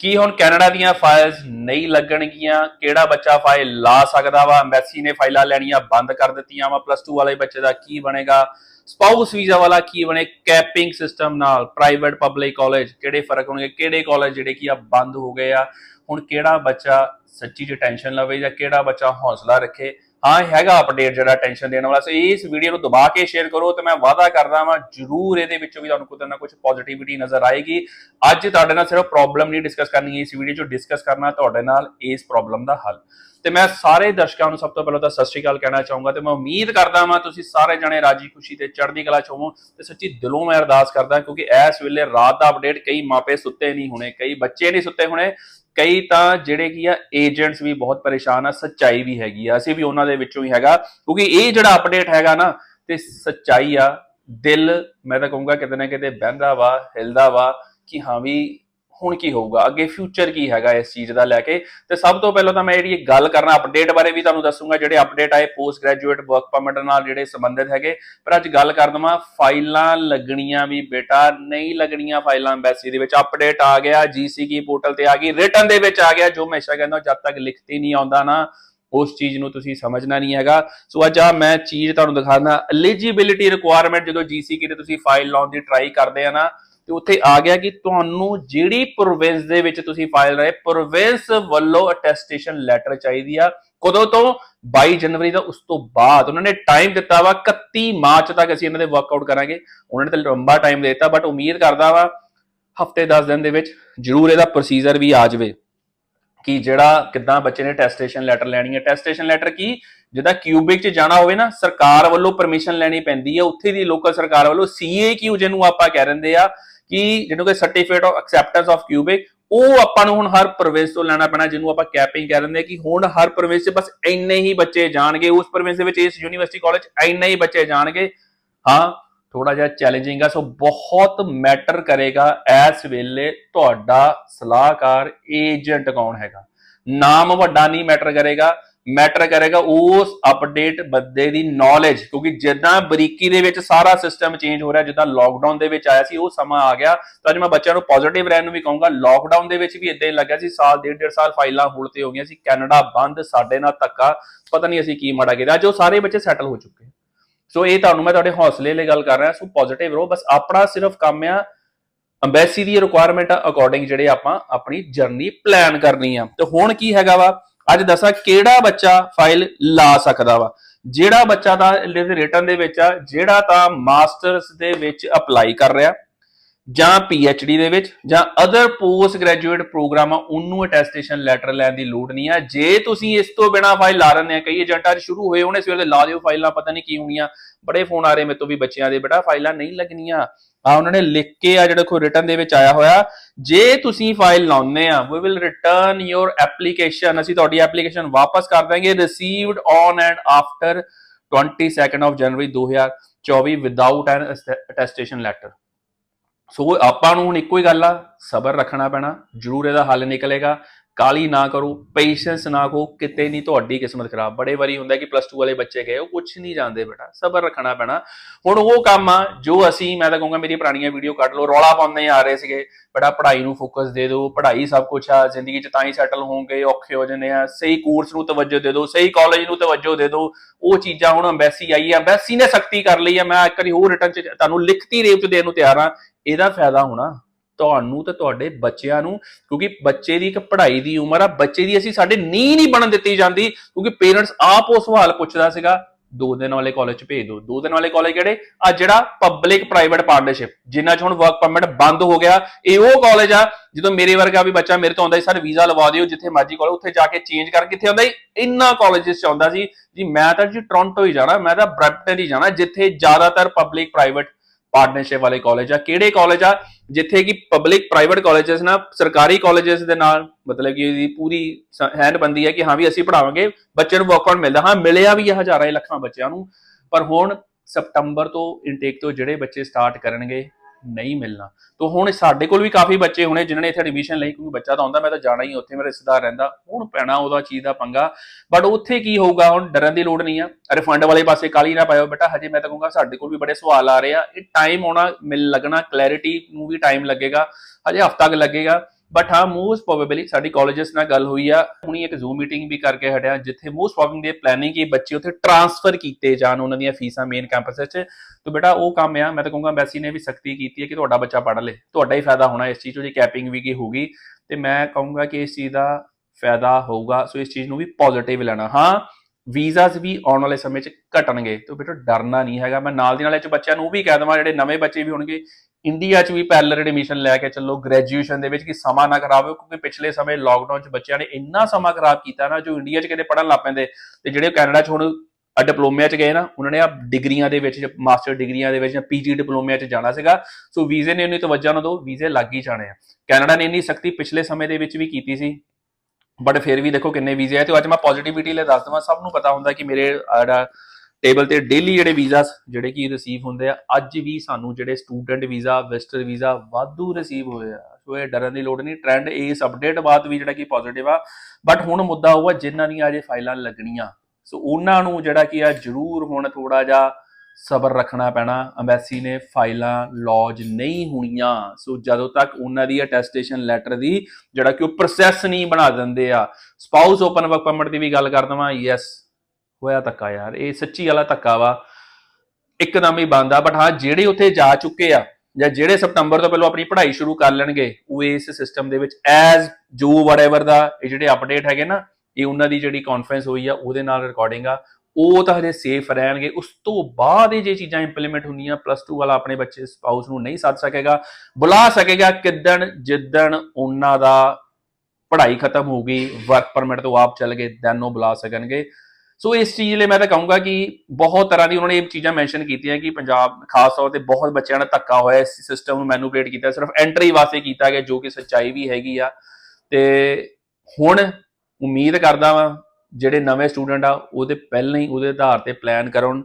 ਕੀ ਹੁਣ ਕੈਨੇਡਾ ਦੀਆਂ ਫਾਈਲਸ ਨਹੀਂ ਲੱਗਣਗੀਆਂ? ਕਿਹੜਾ ਬੱਚਾ ਫਾਈਲ ਲਾ ਸਕਦਾ ਵਾ? ਐਮਬੈਸੀ ਨੇ ਫਾਈਲਾਂ ਲੈਣੀਆਂ ਬੰਦ ਕਰ ਦਿੱਤੀਆਂ ਵਾ ਪਲੱਸ 2 ਵਾਲੇ ਬੱਚੇ ਦਾ ਕੀ ਬਣੇਗਾ? ਸਪਾਊਸ ਵੀਜ਼ਾ ਵਾਲਾ ਕੀ ਬਣੇ? ਕੈਪਿੰਗ ਸਿਸਟਮ ਨਾਲ ਪ੍ਰਾਈਵੇਟ ਪਬਲਿਕ ਕਾਲਜ ਕਿਹੜੇ ਫ਼ਰਕ ਹੋਣਗੇ? ਕਿਹੜੇ ਕਾਲਜ ਜਿਹੜੇ ਕੀ ਆ ਬੰਦ ਹੋ ਗਏ ਆ? ਹੁਣ ਕਿਹੜਾ ਬੱਚਾ ਸੱਚੀ ਚ ਟੈਨਸ਼ਨ ਲਵੇ ਜਾਂ ਕਿਹੜਾ ਬੱਚਾ ਹੌਸਲਾ ਰੱਖੇ? ਹਾਂ ਹੈਗਾ ਅਪਡੇਟ ਜਿਹੜਾ ਟੈਨਸ਼ਨ ਦੇਣ ਵਾਲਾ। ਸੋ ਇਸ ਵੀਡੀਓ ਨੂੰ ਦਬਾ ਕੇ ਸ਼ੇਅਰ ਕਰੋ ਤੇ ਮੈਂ ਵਾਅਦਾ ਕਰਦਾ ਵਾਂ, ਜਰੂਰ ਇਹਦੇ ਵਿੱਚੋਂ ਵੀ ਤੁਹਾਨੂੰ ਕੁਝ ਨਾ ਕੁਝ ਪੋਜ਼ਿਟਿਵਿਟੀ ਨਜ਼ਰ ਆਏਗੀ। ਅੱਜ ਤੁਹਾਡੇ ਨਾਲ ਸਿਰਫ ਪ੍ਰੋਬਲਮ ਨਹੀਂ ਡਿਸਕਸ ਕਰਨੀ, ਇਸ ਵੀਡੀਓ 'ਚ ਡਿਸਕਸ ਕਰਨਾ ਤੁਹਾਡੇ ਨਾਲ ਇਸ ਪ੍ਰੋਬਲਮ ਦਾ ਹੱਲ। ਤੇ ਮੈਂ ਸਾਰੇ ਦਰਸ਼ਕਾਂ ਨੂੰ ਸਭ ਤੋਂ ਪਹਿਲਾਂ ਤਾਂ ਸਤਿ ਸ਼੍ਰੀ ਅਕਾਲ ਕਹਿਣਾ ਚਾਹੂੰਗਾ ਤੇ ਮੈਂ ਉਮੀਦ ਕਰਦਾ ਹਾਂ ਤੁਸੀਂ ਸਾਰੇ ਜਣੇ ਰਾਜੀ ਖੁਸ਼ੀ ਤੇ ਚੜ੍ਹਦੀ ਕਲਾ ਚ ਹੋਵੋ ਤੇ ਸੱਚੀ ਦਿਲੋਂ ਮੈਂ ਅਰਦਾਸ ਕਰਦਾ ਕਿਉਂਕਿ ਇਸ ਵੇਲੇ ਰਾਤ ਦਾ ਅਪਡੇਟ ਕਈ ਮਾਪੇ ਸੁੱਤੇ ਨਹੀਂ ਹੋਣੇ, ਕਈ ਬੱਚੇ ਨਹੀਂ ਸੁੱਤੇ ਹੋਣੇ। ਕਈ ਤਾਂ ਜਿਹੜੇ ਕੀ ਆ ਏਜੰਟਸ ਵੀ ਬਹੁਤ ਪਰੇਸ਼ਾਨ ਆ, ਸੱਚਾਈ ਵੀ ਹੈਗੀ ਆ। ਅਸੀਂ ਵੀ ਉਹਨਾਂ ਦੇ ਵਿੱਚੋਂ ਹੀ ਹੈਗਾ, ਕਿਉਂਕਿ ਇਹ ਜਿਹੜਾ ਅਪਡੇਟ ਹੈਗਾ ਨਾ, ਤੇ ਸੱਚਾਈ ਆ, ਦਿਲ, ਮੈਂ ਤਾਂ ਕਹੂੰਗਾ ਕਿਤੇ ਨਾ ਕਿਤੇ ਬਹਿੰਦਾ ਵਾ, ਹਿਲਦਾ ਵਾ, ਕਿ ਹਾਂ ਵੀ ਹੁਣ ਕੀ ਹੋਊਗਾ? ਅੱਗੇ ਫਿਊਚਰ ਕੀ ਹੈਗਾ ਇਸ ਚੀਜ਼ ਦਾ ਲੈ ਕੇ? ਤੇ ਸਭ ਤੋਂ ਪਹਿਲਾਂ ਤਾਂ ਮੈਂ ਜਿਹੜੀ ਗੱਲ ਕਰਨਾ ਅਪਡੇਟ ਬਾਰੇ ਵੀ ਤੁਹਾਨੂੰ ਦੱਸੂਗਾ ਜਿਹੜੇ ਅਪਡੇਟ ਆਏ ਪੋਸਟ ਗ੍ਰੈਜੂਏਟ ਵਰਕ ਪਰਮਿਟ ਨਾਲ ਜਿਹੜੇ ਸੰਬੰਧਿਤ ਹੈਗੇ। ਪਰ ਅੱਜ ਗੱਲ ਕਰ ਦਵਾਂ, ਫਾਈਲਾਂ ਲੱਗਣੀਆਂ ਵੀ ਬੇਟਾ, ਨਹੀਂ ਲੱਗਣੀਆਂ ਫਾਈਲਾਂ ਐਮਬੈਸੀ ਦੇ ਵਿੱਚ। ਅਪਡੇਟ ਆ ਗਿਆ ਜੀਸੀਕੀ ਪੋਰਟਲ ਤੇ ਆ ਗਈ ਰਿਟਨ ਦੇ ਵਿੱਚ ਆ ਗਿਆ, ਜੋ ਹਮੇਸ਼ਾ ਕਹਿੰਦਾ, ਜਦ ਤੱਕ ਲਿਖਤੀ ਨਹੀਂ ਆਉਂਦਾ ਨਾ, ਉਸ ਚੀਜ਼ ਨੂੰ ਤੁਸੀਂ ਸਮਝਣਾ ਨਹੀਂ ਹੈਗਾ। ਸੋ ਅੱਜ ਆ ਮੈਂ ਚੀਜ਼ ਤੁਹਾਨੂੰ ਦਿਖਾਉਣਾ ਐਲੀਜੀਬਿਲਿਟੀ ਰਿਕੁਆਇਰਮੈਂਟ ਜਦੋਂ ਜੀਸੀਕੀ ਤੇ ਤੁਸੀਂ ਫਾਈਲ ਲਾਉਣ ਦੀ ਟਰਾਈ ਕਰਦੇ ਆ ਨਾ ਤੇ ਉੱਥੇ ਆ ਗਿਆ ਕਿ ਤੁਹਾਨੂੰ ਜਿਹੜੀ ਪ੍ਰੋਵਿੰਸ ਦੇ ਵਿੱਚ ਤੁਸੀਂ ਫਾਈਲ ਰਹੇ ਪ੍ਰੋਵਿੰਸ ਵੱਲੋਂ ਅਟੈਸਟੇਸ਼ਨ ਲੈਟਰ ਚਾਹੀਦੀ ਆ। ਕਦੋਂ ਤੋਂ? 22 ਜਨਵਰੀ ਦਾ ਉਸ ਤੋਂ ਬਾਅਦ। ਉਹਨਾਂ ਨੇ ਟਾਈਮ ਦਿੱਤਾ ਵਾ 31 ਮਾਰਚ ਤੱਕ ਅਸੀਂ ਇਹਨਾਂ ਦੇ ਵਰਕਆਊਟ ਕਰਾਂਗੇ। ਉਹਨਾਂ ਨੇ ਤਾਂ ਲੰਬਾ ਟਾਈਮ ਦਿੱਤਾ ਬਟ ਉਮੀਦ ਕਰਦਾ ਵਾ ਹਫ਼ਤੇ 10 ਦਿਨ ਦੇ ਵਿੱਚ ਜ਼ਰੂਰ ਇਹਦਾ ਪ੍ਰੋਸੀਜਰ ਵੀ ਆ ਜਾਵੇ। ਕਿ ਜਿਹੜਾ ਕਿਦਾਂ ਬੱਚੇ ਨੇ ਟੈਸਟੇਸ਼ਨ ਲੈਟਰ ਲੈਣੀ ਹੈ। ਟੈਸਟੇਸ਼ਨ ਲੈਟਰ ਕੀ? ਜਿੱਦਾਂ ਕਿਊਬਿਕ ਚ ਜਾਣਾ ਹੋਵੇ ਨਾ, ਸਰਕਾਰ ਵੱਲੋਂ ਪਰਮਿਸ਼ਨ ਲੈਣੀ ਪੈਂਦੀ ਹੈ ਉੱਥੇ ਦੀ ਲੋਕਲ ਸਰਕਾਰ ਵੱਲੋਂ ਸੀਏਕਿਊ ਜਿਹਨੂੰ ਆਪਾਂ ਕਹਿ ਰਹਿੰਦੇ ਆ ਕਿ ਜਿਹਨੂੰ ਕਿ certificate of acceptance of Quebec ਉਹ ਆਪਾਂ ਨੂੰ ਹੁਣ ਹਰ ਪ੍ਰੋਵਿੰਸ ਤੋਂ ਲੈਣਾ ਪੈਣਾ, ਜਿਹਨੂੰ ਆਪਾਂ ਕੈਪਿੰਗ ਕਹਿ ਦਿੰਦੇ ਕਿ ਹੁਣ ਹਰ ਪ੍ਰੋਵਿੰਸ 'ਚ ਬਸ ਇੰਨੇ ਹੀ ਬੱਚੇ ਜਾਣਗੇ, ਉਸ ਪ੍ਰੋਵਿੰਸ ਦੇ ਵਿੱਚ ਇਸ ਯੂਨੀਵਰਸਿਟੀ ਕਾਲਜ ਇੰਨੇ ਹੀ ਬੱਚੇ ਜਾਣਗੇ। ਹਾਂ ਥੋੜਾ ਜਿਹਾ ਚੈਲੰਜਿੰਗ ਆ, ਸੋ ਬਹੁਤ ਮੈਟਰ ਕਰੇਗਾ ਇਸ ਵੇਲੇ ਤੁਹਾਡਾ ਸਲਾਹਕਾਰ ਏਜੰਟ ਕੌਣ ਹੈਗਾ। ਨਾਮ ਵੱਡਾ ਨਹੀਂ ਮੈਟਰ ਕਰੇਗਾ। ਮੈਟਰ ਕਰੇਗਾ ਉਸ ਅਪਡੇਟ ਬੰਦੇ ਦੀ ਨੌਲੇਜ ਕਿਉਂਕਿ ਜਿੱਦਾਂ ਬਰੀਕੀ ਦੇ ਵਿੱਚ ਸਾਰਾ ਸਿਸਟਮ ਚੇਂਜ ਹੋ ਰਿਹਾ, ਜਿੱਦਾਂ ਲੋਕਡਾਊਨ ਦੇ ਵਿੱਚ ਆਇਆ ਸੀ, ਉਹ ਸਮਾਂ ਆ ਗਿਆ। ਤਾਂ ਅੱਜ ਮੈਂ ਬੱਚਿਆਂ ਨੂੰ ਪੋਜ਼ਿਟਿਵ ਰਹਿਣ ਨੂੰ ਵੀ ਕਹੂੰਗਾ ਲੋਕਡਾਊਨ ਦੇ ਵਿੱਚ ਵੀ ਇਦਾਂ ਹੀ ਲੱਗਿਆ ਸੀ, ਸਾਲ, ਡੇਢ ਡੇਢ ਸਾਲ ਫਾਈਲਾਂ ਹੋਲ ਤੇ ਹੋ ਗਈਆਂ ਸੀ, ਕੈਨੇਡਾ ਬੰਦ, ਸਾਡੇ ਨਾਲ ਧੱਕਾ, ਪਤਾ ਨਹੀਂ ਅਸੀਂ ਕੀ ਮਾੜਾ ਕੀਤਾ। ਅੱਜ ਉਹ ਸਾਰੇ ਬੱਚੇ ਸੈਟਲ ਹੋ ਚੁੱਕੇ ਸੋ ਇਹ ਤੁਹਾਨੂੰ ਮੈਂ ਤੁਹਾਡੇ ਹੌਸਲੇ ਲਈ ਗੱਲ ਕਰ ਰਿਹਾ, ਸੋ ਪੋਜ਼ਿਟਿਵ ਰਹੋ, ਬਸ ਆਪਣਾ ਸਿਰਫ ਕੰਮ ਆ ਅੰਬੈਸੀ ਦੀ ਰਿਕੁਆਇਰਮੈਂਟ ਅਕੋਰਡਿੰਗ ਜਿਹੜੇ ਆਪਾਂ ਆਪਣੀ ਜਰਨੀ ਪਲਾਨ ਕਰਨੀ ਆ। ਤੇ ਹੁਣ ਕੀ ਹੈਗਾ ਵਾ? ਅੱਜ ਦੱਸਾਂ ਕਿਹੜਾ ਬੱਚਾ ਫਾਈਲ ਲਾ ਸਕਦਾ ਵਾ। ਜਿਹੜਾ ਬੱਚਾ ਤਾਂ ਰਿਟਰਨ ਦੇ ਵਿੱਚ ਆ, ਜਿਹੜਾ ਤਾਂ ਮਾਸਟਰਸ ਦੇ ਵਿੱਚ ਅਪਲਾਈ ਕਰ ਰਿਹਾ। ਜਾਂ ਡੀ ਦੇ ਵਿੱਚ ਜਾਂ ਅਦਰ ਪੋਸਟ ਗ੍ਰੈਜੂਏਟ ਪ੍ਰੋਗਰਾਮ ਆ, ਉਹਨੂੰ ਅਟੈਸਟੇਸ਼ਨ ਲੈਟਰ ਲੈਣ ਦੀ ਲੋੜ ਨਹੀਂ ਆ। ਜੇ ਤੁਸੀਂ ਇਸ ਤੋਂ ਬਿਨਾ ਫਾਈਲ ਲਾ ਰਹੇ ਆ, ਕਈ ਏਜੰਟਾਂ ਦੇ ਸ਼ੁਰੂ ਹੋਏ ਉਹਨੇ ਸਵੇਰ ਦੇ ਲਾ ਦਿਓ ਫਾਈਲਾਂ ਪਤਾ ਨਹੀਂ ਕੀ ਹੋਣੀਆਂ। ਬੜੇ ਫੋਨ ਆ ਰਹੇ ਮੇਰੇ ਤੋਂ ਵੀ ਬੱਚਿਆਂ ਦੇ, ਬੇਟਾ ਫਾਈਲਾਂ ਨਹੀਂ ਲੱਗਣੀਆਂ। ਆ ਉਹਨਾਂ ਨੇ ਲਿਖ ਕੇ ਆ ਜਿਹੜਾ ਕੋਈ ਰਿਟਰਨ ਦੇ ਵਿੱਚ ਆਇਆ ਹੋਇਆ, ਜੇ ਤੁਸੀਂ ਫਾਈਲ ਲਾਉਂਦੇ ਆ we will return your application ਅਸੀਂ ਤੁਹਾਡੀ ਐਪਲੀਕੇਸ਼ਨ ਵਾਪਸ ਕਰ ਦਾਂਗੇ received on and after 22nd of January 2024 without an attestation letter so ਆਪਾਂ ਨੂੰ ਹੁਣ ਇੱਕੋ ਹੀ ਗੱਲ ਆ, ਸਬਰ ਰੱਖਣਾ ਪੈਣਾ, ਜਰੂਰ ਇਹਦਾ ਹੱਲ ਨਿਕਲੇਗਾ। ਕਾਲੀ ਨਾ ਕਰੋ ਪੇਸ਼ੈਂਸ ਨਾ ਕੋ ਕਿਤੇ ਨਹੀਂ ਤੁਹਾਡੀ ਕਿਸਮਤ ਖਰਾਬ। ਬੜੇ ਵਾਰੀ ਹੁੰਦਾ ਕਿ ਪਲੱਸ 2 ਵਾਲੇ ਬੱਚੇ ਗਏ, ਉਹ ਕੁਝ ਨਹੀਂ ਜਾਣਦੇ ਬੇਟਾ, ਸਬਰ ਰੱਖਣਾ ਪੈਣਾ। ਹੁਣ ਉਹ ਕੰਮ ਆ, ਜੋ ਅਸੀਂ, ਮੈਂ ਤਾਂ ਕਹੂੰਗਾ ਮੇਰੀ ਪੁਰਾਣੀਆਂ ਵੀਡੀਓ ਕੱਢ ਲਓ, ਰੌਲਾ ਪਾਉਂਦੇ ਆ ਰਹੇ ਸੀਗੇ। ਬੜਾ ਪੜ੍ਹਾਈ ਨੂੰ ਫੋਕਸ ਦੇ ਦਿਓ, ਪੜ੍ਹਾਈ ਸਭ ਕੁਝ ਆ, ਜ਼ਿੰਦਗੀ 'ਚ ਤਾਂ ਹੀ ਸੈਟਲ ਹੋਵੋਗੇ ਔਖੇ ਹੋ ਜਾਂਦੇ ਆ। ਸਹੀ ਕੋਰਸ ਨੂੰ ਤਵੱਜੋ ਦੇ ਦਿਓ, ਸਹੀ ਕਾਲਜ ਨੂੰ ਤਵੱਜੋ ਦੇ ਦਿਓ। ਉਹ ਚੀਜ਼ਾਂ ਹੁਣ ਅੰਬੈਸੀ ਆਈ ਆ ਅੰਬੈਸੀ ਨੇ ਸਖਤੀ ਕਰ ਲਈ ਆ। ਮੈਂ ਇੱਕ ਵਾਰੀ ਹੋਰ ਰਿਟਰਨ 'ਚ ਤੁਹਾਨੂੰ ਲਿਖਤੀ ਰੇਪ 'ਚ ਦੇਣ ਨੂੰ ਤਿਆਰ ਆ। ਇਹਦਾ ਫਾਇਦਾ ਹੋਣਾ। ਤੁਹਾਨੂੰ ਤੇ ਤੁਹਾਡੇ ਬੱਚਿਆਂ ਨੂੰ, ਕਿਉਂਕਿ ਬੱਚੇ ਦੀ ਇੱਕ ਪੜ੍ਹਾਈ ਦੀ ਉਮਰ ਆ, ਬੱਚੇ ਦੀ ਅਸੀਂ ਸਾਡੇ ਨੀਂਹ ਨਹੀਂ ਬਣਨ ਦਿੱਤੀ ਜਾਂਦੀ, ਕਿਉਂਕਿ ਪੇਰੈਂਟਸ ਆਪ ਉਹ ਸਵਾਲ ਪੁੱਛਦਾ ਸੀਗਾ, ਦੋ ਦਿਨ ਵਾਲੇ ਕਾਲਜ ਚ ਭੇਜ ਦਿਓ ਦੋ ਦਿਨ ਵਾਲੇ ਕਾਲਜ ਕਿਹੜੇ? ਆ ਜਿਹੜਾ ਪਬਲਿਕ ਪ੍ਰਾਈਵੇਟ ਪਾਰਟਨਰਸ਼ਿਪ ਜਿੰਨਾ ਚ ਹੁਣ ਵਰਕ ਪਰਮਿਟ ਬੰਦ ਹੋ ਗਿਆ, ਇਹ ਉਹ ਕਾਲਜ ਆ, ਜਦੋਂ ਮੇਰੇ ਵਰਗਾ ਵੀ ਬੱਚਾ ਮੇਰੇ ਤੋਂ ਆਉਂਦਾ ਸੀ, ਸਰ, ਵੀਜ਼ਾ ਲਵਾ ਦਿਓ, ਜਿੱਥੇ ਮਰਜ਼ੀ ਕੋਲ ਉੱਥੇ ਜਾ ਕੇ ਚੇਂਜ ਕਰ ਕਿੱਥੇ ਆਉਂਦਾ ਸੀ? ਇੰਨਾ ਕਾਲਜਸ ਚ ਆਉਂਦਾ ਸੀ। ਜੀ, ਮੈਂ ਤਾਂ ਜੀ ਟੋਰਾਂਟੋ ਹੀ ਜਾਣਾ, ਮੈਂ ਤਾਂ ਬ੍ਰੈਂਪਟਨ ਹੀ ਜਾਣਾ, ਜਿੱਥੇ ਜ਼ਿਆਦਾਤਰ ਪਬਲਿਕ ਪ੍ਰਾਈਵੇਟ ਪਾਰਟਨਰਸ਼ਿਪ ਵਾਲੇ ਕਾਲਜ ਆ। ਕਿਹੜੇ ਕਾਲਜ ਆ? ਜਿੱਥੇ ਕਿ ਪਬਲਿਕ ਪ੍ਰਾਈਵੇਟ ਕਾਲਜਸ ਨਾ, ਸਰਕਾਰੀ ਕਾਲਜਸ ਦੇ ਨਾਲ ਮਤਲਬ ਕਿ ਇਹਦੀ ਪੂਰੀ ਹੈਂਡਬੰਦੀ ਹੈ ਕਿ ਹਾਂ ਵੀ ਅਸੀਂ ਪੜਾਵਾਂਗੇ ਬੱਚੇ ਨੂੰ ਵਰਕ ਮਿਲਦਾ। ਹਾਂ, ਮਿਲਿਆ ਵੀ ਇਹ ਹਜ਼ਾਰਾਂ ਲੱਖਾਂ ਬੱਚਿਆਂ ਨੂੰ, ਪਰ ਹੁਣ ਸਪਟੰਬਰ ਤੋਂ ਇਨਟੇਕ ਤੋਂ ਜਿਹੜੇ ਬੱਚੇ ਸਟਾਰਟ ਕਰਨਗੇ ਨਹੀਂ ਮਿਲਣਾ। ਤੋਂ ਹੁਣ ਸਾਡੇ ਕੋਲ ਵੀ ਕਾਫੀ ਬੱਚੇ ਹੋਣੇ ਜਿਨ੍ਹਾਂ ਨੇ ਇੱਥੇ ਐਡਮਿਸ਼ਨ ਲਈ, ਕਿਉਂਕਿ ਬੱਚਾ ਤਾਂ ਆਉਂਦਾ ਮੈਂ ਤਾਂ ਜਾਣਾ ਹੀ ਉੱਥੇ, ਮੇਰਾ ਰਿਸ਼ਤੇਦਾਰ ਰਹਿੰਦਾ। ਹੁਣ ਪੈਣਾ ਉਹਦਾ ਚੀਜ਼ ਦਾ ਪੰਗਾ। ਬਟ ਉੱਥੇ ਕੀ ਹੋਊਗਾ, ਹੁਣ ਡਰਨ ਦੀ ਲੋੜ ਨਹੀਂ ਆ। ਰਿਫੰਡ ਵਾਲੇ ਪਾਸੇ ਕਾਲੀ ਨਾ ਪਾਇਓ। ਬੇਟਾ, ਹਜੇ ਮੈਂ ਤਾਂ ਕਹੂੰਗਾ, ਸਾਡੇ ਕੋਲ ਵੀ ਬੜੇ ਸਵਾਲ ਆ ਰਹੇ ਆ। ਇਹ ਟਾਈਮ ਆਉਣਾ, ਮਿਲ ਲੱਗਣਾ ਕਲੈਰਿਟੀ ਨੂੰ ਵੀ ਟਾਈਮ ਲੱਗੇਗਾ। ਹਜੇ ਹਫਤਾ ਕੁ ਲੱਗੇਗਾ। ਬਟ ਹਾਂ ਮੋਸਟ ਪ੍ਰੋਬੇਬਲੀ ਸਾਡੀ ਕਾਲਜਸ ਨਾਲ ਗੱਲ ਹੋਈ ਆ। ਹੁਣੀ ਇੱਕ ਜ਼ੂਮ ਮੀਟਿੰਗ ਵੀ ਕਰਕੇ ਹਟਿਆ, ਜਿੱਥੇ ਮੋਸਟ ਪ੍ਰੋਬੇਬਲੀ ਇਹ ਪਲੈਨਿੰਗ ਕਿ ਬੱਚੇ ਉੱਥੇ ਟ੍ਰਾਂਸਫਰ ਕੀਤੇ ਜਾਣ ਉਹਨਾਂ ਦੀਆਂ ਫੀਸਾਂ ਮੇਨ ਕੈਂਪਸ ਵਿੱਚ। ਤੇ ਬੇਟਾ, ਉਹ ਕੰਮ ਆ, ਮੈਂ ਤਾਂ ਕਹੂੰਗਾ ਐਮਬੈਸੀ ਨੇ ਵੀ ਸਖਤੀ ਕੀਤੀ ਹੈ ਕਿ ਤੁਹਾਡਾ ਬੱਚਾ ਪੜ੍ਹ ਲੇ। ਤੁਹਾਡਾ ਹੀ ਫਾਇਦਾ ਹੋਣਾ ਇਸ ਚੀਜ਼ ਤੋਂ ਜੇ ਕੈਪਿੰਗ ਵੀ ਕੀ ਹੋਊਗੀ। ਤੇ ਮੈਂ ਕਹੂੰਗਾ ਕਿ ਇਸ ਚੀਜ਼ ਦਾ ਫਾਇਦਾ ਹੋਊਗਾ। ਸੋ ਇਸ ਚੀਜ਼ ਨੂੰ ਵੀ ਪੋਜ਼ਿਟਿਵ ਲੈਣਾ। ਹਾਂ ਵੀਜ਼ਾਸ ਵੀ ਆਉਣ ਵਾਲੇ ਸਮੇਂ 'ਚ ਘਟਣਗੇ। ਤੇ ਬੇਟਾ, ਡਰਨਾ ਨਹੀਂ ਹੈਗਾ। ਮੈਂ ਨਾਲ ਦੀ ਨਾਲ ਇਹ 'ਚ ਬੱਚਿਆਂ ਨੂੰ ਉਹ ਵੀ ਕਹਿ ਦਵਾਂ, ਜਿਹੜੇ ਨਵੇਂ ਬੱਚੇ ਵੀ ਹੋਣਗੇ ਇੰਡੀਆ 'ਚ ਵੀ ਪੈਰਲਲ ਐਡਮਿਸ਼ਨ ਲੈ ਕੇ ਚੱਲੋ ਗ੍ਰੈਜੂਏਸ਼ਨ ਦੇ ਵਿੱਚ ਕਿ ਸਮਾਂ ਨਾ ਖਰਾਬ ਹੋ ਕਿਉਂਕਿ ਪਿਛਲੇ ਸਮੇਂ ਲਾਕਡਾਊਨ 'ਚ ਬੱਚਿਆਂ ਨੇ ਇੰਨਾ ਸਮਾਂ ਖਰਾਬ ਕੀਤਾ ਨਾ, ਜੋ ਇੰਡੀਆ 'ਚ ਕਿਤੇ ਪੜਨ ਲੱਗ ਪੈਂਦੇ, ਤੇ ਜਿਹੜੇ ਕੈਨੇਡਾ 'ਚ ਹੁਣ ਆ ਡਿਪਲੋਮਿਆਂ 'ਚ ਗਏ ਨਾ, ਉਹਨਾਂ ਨੇ ਆ ਡਿਗਰੀਆਂ ਦੇ ਵਿੱਚ ਮਾਸਟਰ ਡਿਗਰੀਆਂ ਦੇ ਵਿੱਚ ਜਾਂ ਪੀਜੀ ਡਿਪਲੋਮਿਆਂ 'ਚ ਜਾਣਾ ਸੀਗਾ ਸੋ ਵੀਜ਼ੇ ਨੇ ਉਹਨੂੰ ਤਵੱਜਾ ਨਾ ਦੋ, ਵੀਜ਼ੇ ਲੱਗ ਹੀ ਜਾਣੇ ਆ। ਕੈਨੇਡਾ ਨੇ ਇੰਨੀ ਸਖਤੀ ਪਿਛਲੇ ਸਮੇਂ ਦੇ ਵਿੱਚ ਵੀ ਕੀਤੀ ਸੀ ਬਟ ਫਿਰ ਵੀ ਦੇਖੋ ਕਿੰਨੇ ਵੀਜ਼ੇ ਆ ਤੇ ਅੱਜ ਮੈਂ ਪੋਜ਼ਿਟਿਵਿਟੀ ਲਈ ਦੱਸ ਦਵਾਂ, ਸਭ ਨੂੰ ਪਤਾ ਹੁੰਦਾ ਕਿ ਮੇਰੇ ਜਿਹੜਾ ਟੇਬਲ ਤੇ ਡੇਲੀ ਜਿਹੜੇ ਵੀਜ਼ਾ ਜਿਹੜੇ ਕਿ ਰਿਸੀਵ ਹੁੰਦੇ ਆ, ਅੱਜ ਵੀ ਸਾਨੂੰ ਜਿਹੜੇ ਸਟੂਡੈਂਟ ਵੀਜ਼ਾ ਵਿਜ਼ਟਰ ਵੀਜ਼ਾ ਵਾਧੂ ਰਿਸੀਵ ਹੋਏ ਆ। ਸੋ ਇਹ ਡਰਨ ਦੀ ਲੋੜ ਨਹੀਂ ਟ੍ਰੈਂਡ ਇਸ ਅਪਡੇਟ ਬਾਅਦ ਵੀ ਜਿਹੜਾ ਕਿ ਪੋਜ਼ਿਟਿਵ ਆ। ਬਟ ਹੁਣ ਮੁੱਦਾ ਹੋਊਗਾ ਜਿਨ੍ਹਾਂ ਦੀਆਂ ਅਜੇ ਫਾਈਲਾਂ ਲੱਗਣੀਆਂ। ਸੋ ਉਹਨਾਂ ਨੂੰ ਜਿਹੜਾ ਕੀ ਆ ਜਰੂਰ ਹੁਣ ਥੋੜਾ ਜਿਹਾ ਸਬਰ ਰੱਖਣਾ ਪੈਣਾ। ਐਮਬੈਸੀ ਨੇ ਫਾਈਲਾਂ ਲੌਜ ਨਹੀਂ ਹੋਣੀਆਂ। ਸੋ ਜਦੋਂ ਤੱਕ ਉਹਨਾਂ ਦੀ ਅਟੈਸਟੇਸ਼ਨ ਲੈਟਰ ਦੀ ਜਿਹੜਾ ਕਿ ਉਹ ਪ੍ਰੋਸੈਸ ਨਹੀਂ ਬਣਾ ਦਿੰਦੇ ਆ। ਸਪਾਊਸ ਓਪਨ ਵਰਕ ਪਰਮਿਟ ਦੀ ਵੀ ਗੱਲ ਕਰ ਦਵਾਂ। ਯੈਸ ਹੋਇਆ ਧੱਕਾ ਯਾਰ, ਇਹ ਸੱਚੀ ਵਾਲਾ ਧੱਕਾ ਵਾ। ਇੱਕਦਮ ਹੀ ਬੰਦ ਆ ਬਟ ਹਾਂ, ਜਿਹੜੇ ਉੱਥੇ ਜਾ ਚੁੱਕੇ ਆ, ਜਾਂ ਜਿਹੜੇ ਸਤੰਬਰ ਤੋਂ ਪਹਿਲਾਂ ਆਪਣੀ ਪੜ੍ਹਾਈ ਸ਼ੁਰੂ ਕਰ ਲੈਣਗੇ, ਉਹ ਇਸ ਸਿਸਟਮ ਦੇ ਵਿੱਚ ਐਜ਼ ਜੋ ਵਟਐਵਰ ਦਾ ਇਹ ਜਿਹੜੇ ਅਪਡੇਟ ਹੈਗੇ ਨਾ, ਇਹ ਉਹਨਾਂ ਦੀ ਜਿਹੜੀ ਕਾਨਫਰੰਸ ਹੋਈ ਆ, ਉਹਦੇ ਨਾਲ ਰਿਕਾਰਡਿੰਗ ਆ। ਉਹ ਤਾਂ ਹਜੇ ਸੇਫ ਰਹਿਣਗੇ। ਉਸ ਤੋਂ ਬਾਅਦ ਇਹ ਜੇ ਚੀਜ਼ਾਂ ਇੰਪਲੀਮੈਂਟ ਹੁੰਦੀਆਂ ਪਲੱਸ 2 ਵਾਲਾ ਆਪਣੇ ਬੱਚੇ ਸਪਾਊਸ ਨੂੰ ਨਹੀਂ ਸੱਦ ਸਕੇਗਾ, ਬੁਲਾ ਸਕੇਗਾ ਕਿਦਣ ਜਿੱਦਣ ਉਹਨਾਂ ਦਾ ਪੜ੍ਹਾਈ ਖਤਮ ਹੋ ਗਈ ਵਰਕ ਪਰਮਿਟ ਤੋਂ ਆਪ ਚੱਲ ਗਏ ਦੈਨ ਉਹ ਬੁਲਾ ਸਕਣਗੇ। ਸੋ ਇਸ ਚੀਜ਼ ਲਈ ਮੈਂ ਤਾਂ ਕਹੂੰਗਾ ਕਿ ਬਹੁਤ ਤਰ੍ਹਾਂ ਦੀ ਉਹਨਾਂ ਨੇ ਇਹ ਚੀਜ਼ਾਂ ਮੈਂਸ਼ਨ ਕੀਤੀਆਂ ਕਿ ਪੰਜਾਬ ਖਾਸ ਤੌਰ ਤੇ ਬਹੁਤ ਬੱਚਿਆਂ ਨਾਲ ਧੱਕਾ ਹੋਇਆ ਇਸ ਸਿਸਟਮ ਨੂੰ ਮੈਨੂਪਲੇਟ ਕੀਤਾ। ਸਿਰਫ ਐਂਟਰੀ ਵਾਸਤੇ ਕੀਤਾ ਗਿਆ, ਜੋ ਕਿ ਸੱਚਾਈ ਵੀ ਹੈਗੀ ਆ। ਤੇ ਹੁਣ ਉਮੀਦ ਕਰਦਾ ਵਾਂ, ਜਿਹੜੇ ਨਵੇਂ ਸਟੂਡੈਂਟ ਆ, ਉਹਦੇ ਪਹਿਲਾਂ ਹੀ ਉਹਦੇ ਆਧਾਰ ਤੇ ਪਲਾਨ ਕਰਨ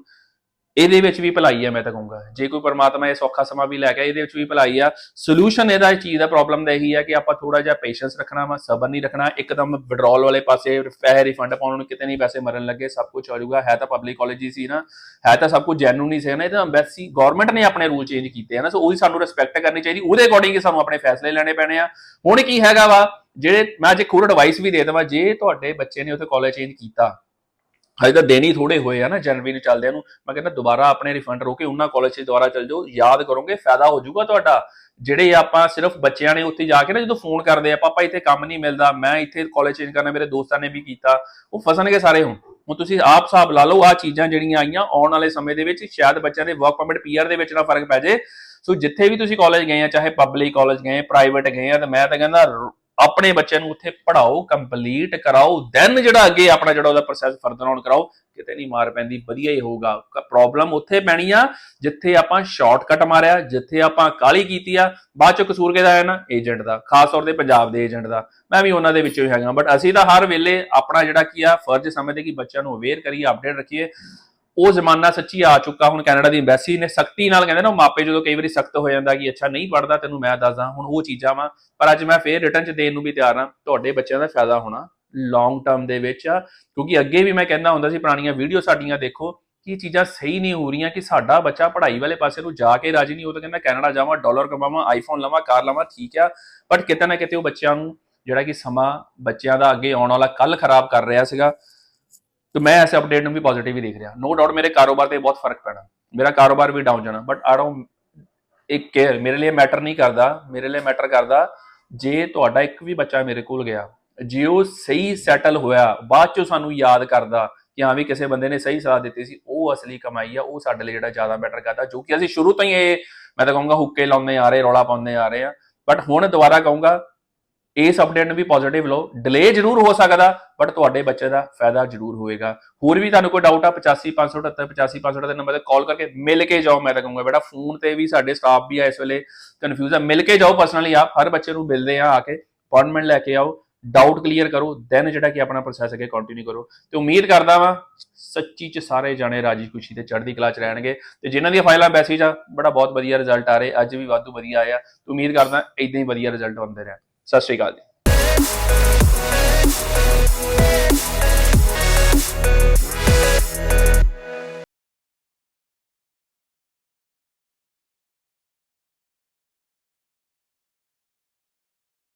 ਇਹਦੇ ਵਿੱਚ ਵੀ ਭਲਾਈ ਆ, ਮੈਂ ਤਾਂ ਕਹੂੰਗਾ। ਜੇ ਕੋਈ ਪਰਮਾਤਮਾ ਇਹ ਸੌਖਾ ਸਮਾਂ ਵੀ ਲੈ ਕੇ ਇਹਦੇ ਵਿੱਚ ਵੀ ਭਲਾਈ ਆ। ਸੋਲੂਸ਼ਨ ਇਹਦਾ ਇਸ ਚੀਜ਼ ਦਾ ਪ੍ਰੋਬਲਮ ਦਾ ਇਹੀ ਆ ਕਿ ਆਪਾਂ ਥੋੜਾ ਜਿਹਾ ਪੇਸ਼ੈਂਸ ਰੱਖਣਾ ਵਾ, ਸਬਰ ਨਹੀਂ ਰੱਖਣਾ। ਇੱਕਦਮ ਵਿਡਰਾਲ ਵਾਲੇ ਪਾਸੇ ਪੈਸੇ ਰਿਫੰਡ ਪਾਉਣ ਨੂੰ ਕਿਤੇ ਨਹੀਂ ਪੈਸੇ ਮਰਨ ਲੱਗੇ, ਸਭ ਕੁਝ ਹੋ ਜਾਊਗਾ। ਹੈ ਤਾਂ ਪਬਲਿਕ ਕਾਲਜ ਹੀ ਸੀ ਨਾ, ਹੈ ਤਾਂ ਸਭ ਕੁਝ ਜੈਨੂਨ ਹੀ ਸੀ ਨਾ, ਇਹ ਤਾਂ ਐਮਬੈਸੀ ਗਵਰਨਮੈਂਟ ਨੇ ਆਪਣੇ ਰੂਲ ਚੇਂਜ ਕੀਤੇ ਆ ਸੋ ਉਹਦੀ ਸਾਨੂੰ ਰਿਸਪੈਕਟ ਕਰਨੀ ਚਾਹੀਦੀ। ਉਹਦੇ ਅਕੋਰਡਿੰਗ ਹੀ ਸਾਨੂੰ ਆਪਣੇ ਫੈਸਲੇ ਲੈਣੇ ਪੈਣੇ ਆ। ਹੁਣ ਕੀ ਹੈਗਾ ਵਾ, ਜਿਹੜੇ ਮੈਂ ਅੱਜ ਇੱਕ ਹੋਰ ਐਡਵਾਈਸ ਵੀ ਦੇ ਦੇਵਾਂ, ਜੇ ਤੁਹਾਡੇ ਬੱਚੇ ਨੇ ਉੱਥੇ ਕਾਲਜ ਚੇਂਜ ਕੀਤਾ ਹਜੇ ਤਾਂ ਦੇਣੀ ਥੋੜੇ ਹੋਏ ਆ ਨਾ, ਜਨਵਰੀ ਨੂੰ ਚੱਲਦਿਆਂ ਨੂੰ। ਮੈਂ ਕਹਿੰਦਾ ਦੁਬਾਰਾ ਆਪਣੇ ਰਿਫੰਡ ਰੋ ਕੇ ਉਹਨਾਂ ਕਾਲਜ 'ਚ ਦੁਬਾਰਾ ਚੱਲ ਜਾਓ। ਯਾਦ ਕਰੋਗੇ, ਫਾਇਦਾ ਹੋ ਜਾਊਗਾ ਤੁਹਾਡਾ। ਜਿਹੜੇ ਆਪਾਂ ਸਿਰਫ ਬੱਚਿਆਂ ਨੇ ਉੱਥੇ ਜਾ ਕੇ ਨਾ ਜਦੋਂ ਫੋਨ ਕਰਦੇ ਆ, ਪਾਪਾ, ਇੱਥੇ ਕੰਮ ਨਹੀਂ ਮਿਲਦਾ। ਮੈਂ ਇੱਥੇ ਕਾਲਜ ਚੇਂਜ ਕਰਨਾ, ਮੇਰੇ ਦੋਸਤਾਂ ਨੇ ਵੀ ਕੀਤਾ। ਉਹ ਫਸਣਗੇ ਸਾਰੇ ਹੁਣ। ਹੁਣ ਤੁਸੀਂ ਆਪ ਹਿਸਾਬ ਲਾ ਲਓ ਆ ਚੀਜ਼ਾਂ ਜਿਹੜੀਆਂ ਆਈਆਂ ਆਉਣ ਵਾਲੇ ਸਮੇਂ ਦੇ ਵਿੱਚ, ਸ਼ਾਇਦ ਬੱਚਿਆਂ ਦੇ ਵਰਕ ਪਰਮਿਟ ਪੀਆਰ ਦੇ ਵਿੱਚ ਨਾ ਫ਼ਰਕ ਪੈ ਜੇ ਸੋ ਜਿੱਥੇ ਵੀ ਤੁਸੀਂ ਕਾਲਜ ਗਏ ਆ, ਚਾਹੇ ਪਬਲਿਕ ਕਾਲਜ ਗਏ ਪ੍ਰਾਈਵੇਟ ਗਏ ਆ, ਤਾਂ ਮੈਂ ਤਾਂ ਕਹਿੰਦਾ ਆਪਣੇ ਬੱਚਿਆਂ ਨੂੰ ਉੱਥੇ ਪੜਾਓ ਕੰਪਲੀਟ ਕਰਾਓ ਦੈਨ ਜਿਹੜਾ ਅੱਗੇ ਆਪਣਾ ਜਿਹੜਾ ਉਹਦਾ ਪ੍ਰੋਸੈਸ ਫਰਦਰ ਆਨ ਕਰਾਓ, ਕਿਤੇ ਨਹੀਂ ਮਾਰ ਪੈਂਦੀ, ਵਧੀਆ ਹੀ ਹੋਊਗਾ। ਪ੍ਰੋਬਲਮ ਉੱਥੇ ਪੈਣੀ ਆ, ਜਿੱਥੇ ਆਪਾਂ ਸ਼ਾਰਟਕਟ ਮਾਰਿਆ, ਜਿੱਥੇ ਆਪਾਂ ਕਾਲੀ ਕੀਤੀ ਆ, ਬਾਅਦ ਚ ਕਸੂਰ ਕਿਹਦਾ ਹੈ ਨਾ? ਏਜੰਟ ਦਾ, ਖਾਸ ਤੌਰ ਤੇ ਪੰਜਾਬ ਦੇ ਏਜੰਟ ਦਾ। ਮੈਂ ਵੀ ਉਹਨਾਂ ਦੇ ਵਿੱਚੋਂ ਹੀ ਹੈਗਾ ਬਟ ਅਸੀਂ ਤਾਂ ਹਰ ਵੇਲੇ ਆਪਣਾ ਜਿਹੜਾ ਕੀ ਆ, ਫਰਜ਼ ਸਮਝਦੇ ਕਿ ਬੱਚਿਆਂ ਨੂੰ ਅਵੇਅਰ ਕਰੀਏ ਅਪਡੇਟ ਰੱਖੀਏ। ਉਹ ਜ਼ਮਾਨਾ ਸੱਚੀ ਆ ਚੁੱਕਾ, ਹੁਣ ਕੈਨੇਡਾ ਦੀ ਐਮਬੈਸੀ ਨੇ ਸਖਤੀ ਨਾਲ ਕਹਿੰਦੇ ਨਾ ਉਹ ਮਾਪੇ ਜਦੋਂ ਕਈ ਵਾਰੀ ਸਖਤ ਹੋ ਜਾਂਦਾ ਕਿ ਅੱਛਾ ਨਹੀਂ ਪੜਦਾ ਤੈਨੂੰ ਮੈਂ ਦੱਸਦਾ, ਹੁਣ ਉਹ ਚੀਜ਼ਾਂ ਵਾ। ਪਰ ਅੱਜ ਮੈਂ ਫੇਰ ਰਿਟਰਨ ਚ ਦੇਣ ਨੂੰ ਵੀ ਤਿਆਰ ਹਾਂ, ਤੁਹਾਡੇ ਬੱਚਿਆਂ ਦਾ ਫਾਇਦਾ ਹੋਣਾ ਲੌਂਗ ਟਰਮ ਦੇ ਵਿੱਚ ਕਿਉਂਕਿ ਅੱਗੇ ਵੀ ਮੈਂ ਕਹਿੰਦਾ ਹੁੰਦਾ ਸੀ, ਪੁਰਾਣੀਆਂ ਵੀਡੀਓ ਸਾਡੀਆਂ ਦੇਖੋ, ਕਿ ਚੀਜ਼ਾਂ ਸਹੀ ਨਹੀਂ ਹੋ ਰਹੀਆਂ, ਕਿ ਸਾਡਾ ਬੱਚਾ ਪੜ੍ਹਾਈ ਵਾਲੇ ਪਾਸੇ ਨੂੰ ਜਾ ਕੇ ਰਾਜੀ ਨਹੀਂ, ਉਹ ਤਾਂ ਕਹਿੰਦਾ ਕੈਨੇਡਾ ਜਾਵਾਂ ਡਾਲਰ ਕਮਾਵਾਂ ਆਈਫੋਨ ਲਵਾਂ, ਕਾਰ ਲਵਾਂ, ਠੀਕ ਆ। ਬਟ ਕਿਤੇ ਨਾ ਕਿਤੇ ਉਹ ਬੱਚਿਆਂ ਨੂੰ ਜਿਹੜਾ ਕਿ ਸਮਾਂ ਬੱਚਿਆਂ ਦਾ ਅੱਗੇ ਆਉਣ ਵਾਲਾ ਕੱਲ ਖਰਾਬ ਕਰ ਰਿਹਾ ਸੀਗਾ ਤੇ ਮੈਂ ਇਸ ਅਪਡੇਟ ਨੂੰ ਵੀ ਪੋਜ਼ਿਟਿਵ ਹੀ ਦੇਖ ਰਿਹਾ ਨੋ ਡਾਊਟ ਮੇਰੇ ਕਾਰੋਬਾਰ ਤੇ ਬਹੁਤ ਫ਼ਰਕ ਪੈਣਾ ਮੇਰਾ ਕਾਰੋਬਾਰ ਵੀ ਡਾਊਨ ਜਾਣਾ ਬਟ ਆਈ ਡੋਨਟ ਇੱਕ ਕੇਅਰ ਮੇਰੇ ਲਈ ਮੈਟਰ ਨਹੀਂ ਕਰਦਾ ਮੇਰੇ ਲਈ ਮੈਟਰ ਕਰਦਾ ਜੇ ਤੁਹਾਡਾ ਇੱਕ ਵੀ ਬੱਚਾ ਮੇਰੇ ਕੋਲ ਗਿਆ ਜੇ ਉਹ ਸਹੀ ਸੈਟਲ ਹੋਇਆ ਬਾਅਦ ਚੋਂ ਸਾਨੂੰ ਯਾਦ ਕਰਦਾ ਕਿ ਹਾਂ ਵੀ ਕਿਸੇ ਬੰਦੇ ਨੇ ਸਹੀ ਸਲਾਹ ਦਿੱਤੀ ਸੀ ਉਹ ਅਸਲੀ ਕਮਾਈ ਆ ਉਹ ਸਾਡੇ ਲਈ ਜਿਹੜਾ ਜ਼ਿਆਦਾ ਮੈਟਰ ਕਰਦਾ ਜੋ ਕਿ ਅਸੀਂ ਸ਼ੁਰੂ ਤੋਂ ਹੀ ਇਹ ਮੈਂ ਤਾਂ ਕਹੂੰਗਾ ਹੁੱਕੇ ਲਾਉਂਦੇ ਆ ਰਹੇ ਰੌਲਾ ਪਾਉਂਦੇ ਆ ਰਹੇ ਆ ਬਟ ਹੁਣ ਦੁਬਾਰਾ ਕਹੂੰਗਾ ਇਸ ਅਪਡੇਟ ਨੂੰ ਵੀ ਪੋਜ਼ਿਟਿਵ ਲਓ। ਡਿਲੇ ਜ਼ਰੂਰ ਹੋ ਸਕਦਾ ਬਟ ਤੁਹਾਡੇ ਬੱਚੇ ਦਾ ਫਾਇਦਾ ਜ਼ਰੂਰ ਹੋਏਗਾ ਹੋਰ ਵੀ ਤੁਹਾਨੂੰ ਕੋਈ ਡਾਊਟ ਆ 85578 85578 ਦੇ ਨੰਬਰ ਤੇ ਕਾਲ ਕਰਕੇ ਮਿਲ ਕੇ ਜਾਓ, ਮੈਂ ਤਾਂ ਕਹੂੰਗਾ, ਬੇਟਾ ਫੋਨ ਤੇ ਵੀ ਸਾਡੇ ਸਟਾਫ ਵੀ ਆ ਇਸ ਵੇਲੇ ਕਨਫਿਊਜ਼ ਆ। ਮਿਲ ਕੇ ਜਾਓ ਪਰਸਨਲੀ ਆਪ ਹਰ ਬੱਚੇ ਨੂੰ ਮਿਲਦੇ ਆ ਆ ਕੇ ਅਪਾਇੰਟਮੈਂਟ ਲੈ ਕੇ ਆਓ ਡਾਊਟ ਕਲੀਅਰ ਕਰੋ ਦੈਨ ਜਿਹੜਾ ਕਿ ਆਪਣਾ ਪ੍ਰੋਸੈਸ ਅੱਗੇ ਕੰਟੀਨਿਊ ਕਰੋ। ਤੇ ਉਮੀਦ ਕਰਦਾ ਵਾਂ, ਸੱਚੀ ਚ ਸਾਰੇ ਜਾਣੇ ਰਾਜੀ ਖੁਸ਼ੀ ਤੇ ਚੜ੍ਹਦੀ ਕਲਾ ਚ ਰਹਿਣਗੇ। ਤੇ ਜਿਨ੍ਹਾਂ ਦੀਆਂ ਫਾਈਲਾਂ ਮੈਸੇਜ ਆ, ਬੜਾ ਬਹੁਤ ਵਧੀਆ ਰਿਜ਼ਲਟ ਆ ਰਹੇ, ਅੱਜ ਵੀ ਵਾਧੂ ਵਧੀਆ ਆਇਆ ਤੇ ਉਮੀਦ ਕਰਦਾ ਇਦਾਂ ਹੀ ਵਧੀਆ ਰਿਜ਼ਲਟ ਆਉਂਦੇ ਰਹਿਣ। ਸਤਿ ਸ਼੍ਰੀ ਅਕਾਲ ਜੀ